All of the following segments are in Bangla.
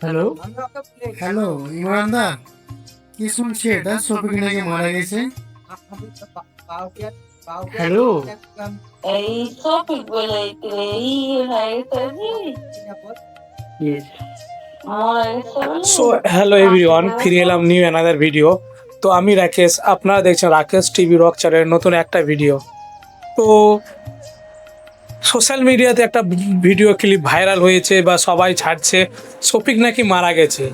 হ্যালো হ্যালো ইমরান দা কি শুনছি? এটা শফিক নাকি মারা গেছে? হ্যালো এই টপিক বলে এই সো হ্যালো এভরিওয়ান ফিরে এলাম নিউ অ্যানাদার ভিডিও তো আমি রাকেশ আপনারা দেখছেন রাকেশ টিভি রক চ্যানেলের নতুন একটা ভিডিও তো সোশ্যাল মিডিয়াতে একটা ভিডিও ক্লিপ ভাইরাল হয়েছে বা সবাই ছাড়ছে শফিক নাকি মারা গেছে।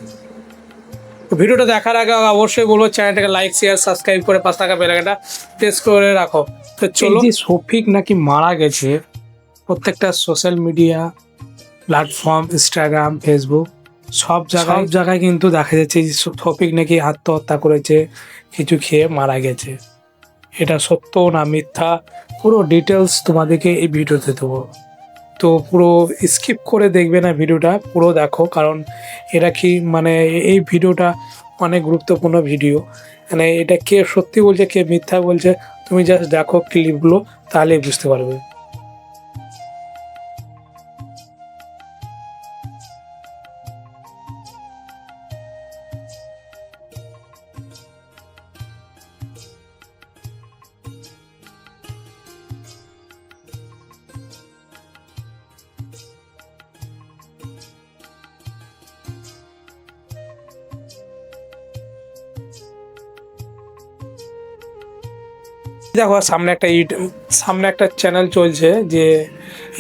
ভিডিওটা দেখার আগে অবশ্যই বলব চ্যানেলটাকে লাইক শেয়ার সাবস্ক্রাইব করে পাঁচ টাকা বেলাকাটা প্রেস করে রাখো। তো চলো। শফিক নাকি মারা গেছে প্রত্যেকটা social media platform Instagram Facebook সব জায়গায় সব জায়গায় কিন্তু দেখা যাচ্ছে যে শফিক নাকি আত্মহত্যা করেছে কিছু খেয়ে মারা গেছে। এটা সত্য না মিথ্যা, পুরো ডিটেলস তোমাদেরকে এই ভিডিওতে দেবো। তো পুরো স্কিপ করে দেখবে না ভিডিওটা, পুরো দেখো, কারণ এটা কি মানে এই ভিডিওটা অনেক গুরুত্বপূর্ণ ভিডিও। মানে এটা কে সত্যি বলছে, কে মিথ্যা বলছে, তুমি জাস্ট দেখো ক্লিপগুলো তাহলেই বুঝতে পারবে। দেখো সামনে একটা সামনে একটা চ্যানেল চলছে যে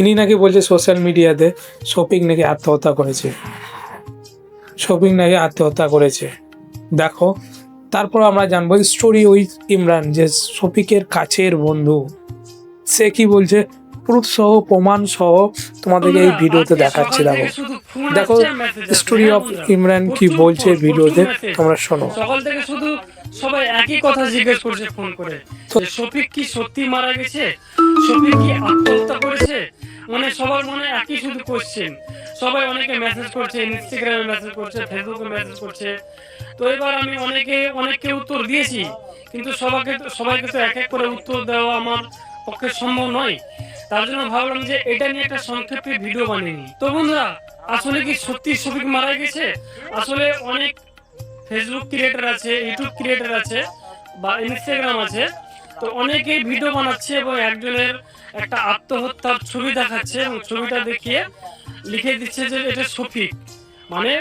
ইনি নাকি বলছে সোশ্যাল মিডিয়াতে শপিং নাকি আত্মহত্যা করেছে। শপিং নাকি আত্মহত্যা করেছে। দেখো, তারপর আমরা জানব স্টোরি উইথ ইমরান যে শফিকের কাছের বন্ধু। সে কি বলছে? প্রুফ সহ প্রমাণ সহ তোমাদেরকে এই ভিডিওতে দেখাচ্ছি। দেখো দেখো স্টোরি অফ ইমরান কি বলছে ভিডিওতে, তোমরা শোনো। সকাল থেকে শুধু সবাই একই কথা জিজ্ঞেস করছে ফোন করে। শফিক কি সত্যি মারা গেছে? শফিক কি আত্মহত্যা করেছে? মানে সবার মনে একই শুধু কোশ্চেন সবাই অনেকে মেসেজ করছে ইনস্টাগ্রামে মেসেজ করছে ফেসবুকে মেসেজ করছে। তো এবার আমি অনেকে অনেককে উত্তর দিয়েছি কিন্তু সবাইকে সবাইকে তো এক এক করে উত্তর দেওয়া আমার পক্ষে সম্ভব নয়। তার জন্য ভাবলাম যে এটা নিয়ে একটা সংক্ষেপে ভিডিও বানিয়ে তো বন্ধুরা আসলে কি সত্যি শফিক মারা গেছে? আসলে অনেক ফেসবুক ক্রিয়েটার আছে ইউটিউব ক্রিয়েটার আছে বা ইনস্টাগ্রাম আছে, তো অনেকেই ভিডিও বানাচ্ছে এবং একজনের একটা আত্মহত্যার ছবি দেখাচ্ছে এবং ছবিটা দেখিয়ে লিখে দিচ্ছে যে এটা শফিক মানে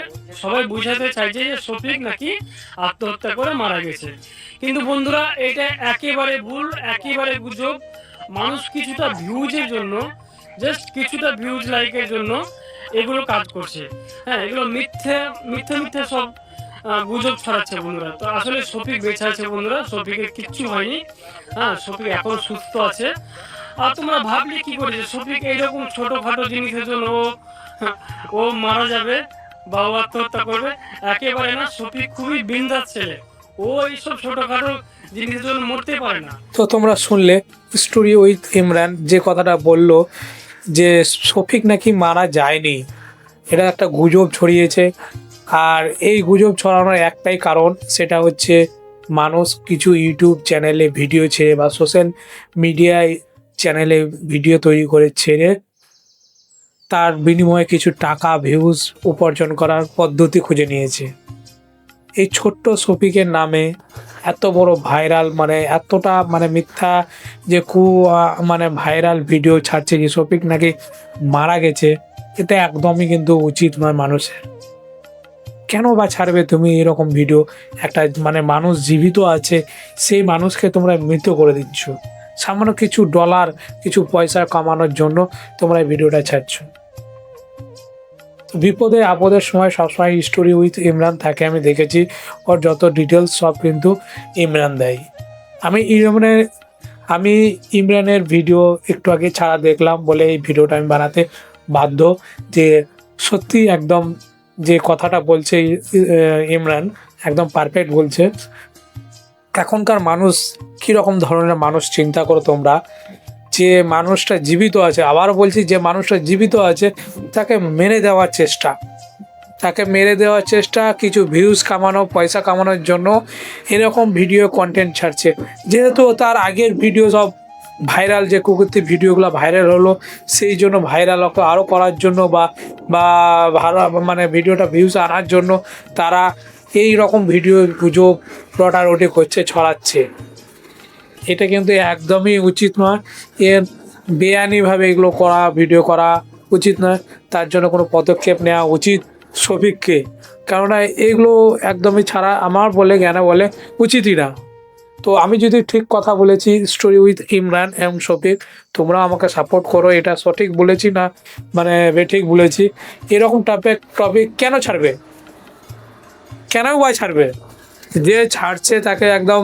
সবাই বুঝাতে চাইছে যে শফিক নাকি আত্মহত্যা করে মারা গেছে। কিন্তু বন্ধুরা, এটা একেবারে ভুল, একেবারে গুজব। মানুষ কিছুটা ভিউজের জন্য জাস্ট কিছুটা ভিউজ লাইকের জন্য এগুলো কাজ করছে। হ্যাঁ এগুলো মিথ্যে মিথ্যে মিথ্যে সব গুজব ছড়াচ্ছে বন্ধুরা। তো আসলে শফিক বেঁচে আছে বন্ধুরা। শফিকের কিচ্ছু হয়নি। হ্যাঁ শফিক এখন সুস্থ আছে। আর তোমরা ভাবলে কি করে যে শফিক এইরকম ছোটখাটো জিনিসের জন্য ও- ও মারা যাবে বা ও আত্মহত্যা করবে। একেবারে না শফিক খুবই বিন্দাস ছেলে। ও এইসব ছোটখাটো জিনিসের জন্য মরতে পারে না। তো তোমরা শুনলে স্টোরি উইথ ইমরান যে কথাটা বলল যে শফিক নাকি মারা যায়নি। এটা একটা গুজব ছড়িয়েছে। আর এই গুজব ছড়ানোর একটাই কারণ, সেটা হচ্ছে মানুষ কিছু ইউটিউব চ্যানেলে ভিডিও ছেড়ে বা সোশ্যাল মিডিয়ায় চ্যানেলে ভিডিও তৈরি করে ছেড়ে তার বিনিময়ে কিছু টাকা ভিউজ উপার্জন করার পদ্ধতি খুঁজে নিয়েছে। এই ছোট্ট শফিকের নামে এত বড় ভাইরাল মানে এতটা মানে মিথ্যা যে কু মানে ভাইরাল ভিডিও ছাড়ছে যে শফিক নাকি মারা গেছে, এটা একদমই কিন্তু উচিত নয় মানুষের। কেন বা ছাড়বে তুমি এরকম ভিডিও একটা মানে মানুষ জীবিত আছে, সেই মানুষকে তোমরা মৃত করে দিচ্ছ। সামান্য কিছু ডলার কিছু পয়সা কামানোর জন্য তোমরা এই ভিডিওটা ছাড়ছ। বিপদে, আপদের সময় সবসময় স্টোরি উইথ ইমরান থাকে, আমি দেখেছি। ওর যত ডিটেলস সব কিন্তু ইমরান দেয়। আমি ইমরানের আমি ইমরানের ভিডিও একটু আগে ছাড়া দেখলাম বলে এই ভিডিওটা আমি বানাতে বাধ্য যে সত্যি একদম যে কথাটা বলছে ইমরান, একদম পারফেক্ট বলছে। এখনকার মানুষ কীরকম ধরনের মানুষ চিন্তা করো তোমরা? যে মানুষটা জীবিত আছে, আবার বলছি যে মানুষটা জীবিত আছে, তাকে মেরে দেওয়ার চেষ্টা। তাকে মেরে দেওয়ার চেষ্টা, কিছু ভিউজ কামানো, পয়সা কামানোর জন্য এরকম ভিডিও কন্টেন্ট ছাড়ছে। যেহেতু তার আগের ভিডিও সব ভাইরাল যে কুকুরটির ভিডিওগুলো ভাইরাল হলো, সেই জন্য ভাইরাল আরও করার জন্য বা বা মানে ভিডিওটা ভিউজ আনার জন্য তারা এই রকম ভিডিও গুজব, রটারটি করছে, ছড়াচ্ছে। এটা কিন্তু একদমই উচিত নয়। এর বেআইনিভাবে এগুলো করা ভিডিও করা উচিত নয়। তার জন্য কোনো পদক্ষেপ নেওয়া উচিত শফিককে কেননা এগুলো একদমই ছাড়া আমার বলে, জ্ঞানে বলে উচিতই না। তো আমি যদি ঠিক কথা বলেছি স্টোরি উইথ ইমরান এবং শফিক, তোমরা আমাকে সাপোর্ট করো, এটা সঠিক বলেছি না? মানে ঠিক বলেছি। এরকম টপিক টপিক কেন ছাড়বে? কেন বা ছাড়বে? যে ছাড়ছে তাকে একদম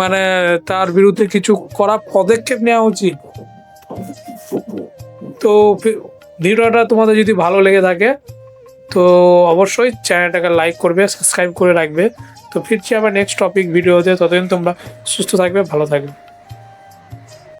মানে তার বিরুদ্ধে কিছু করা পদক্ষেপ নেওয়া উচিত। তো ভিডিওটা তোমাদের যদি ভালো লেগে থাকে, তো অবশ্যই চ্যানেলটাকে লাইক করবে সাবস্ক্রাইব করে রাখবে। তো ফিরছি আবার নেক্সট টপিক ভিডিওতে ততদিন তোমরা সুস্থ থাকবে ভালো থাকবে।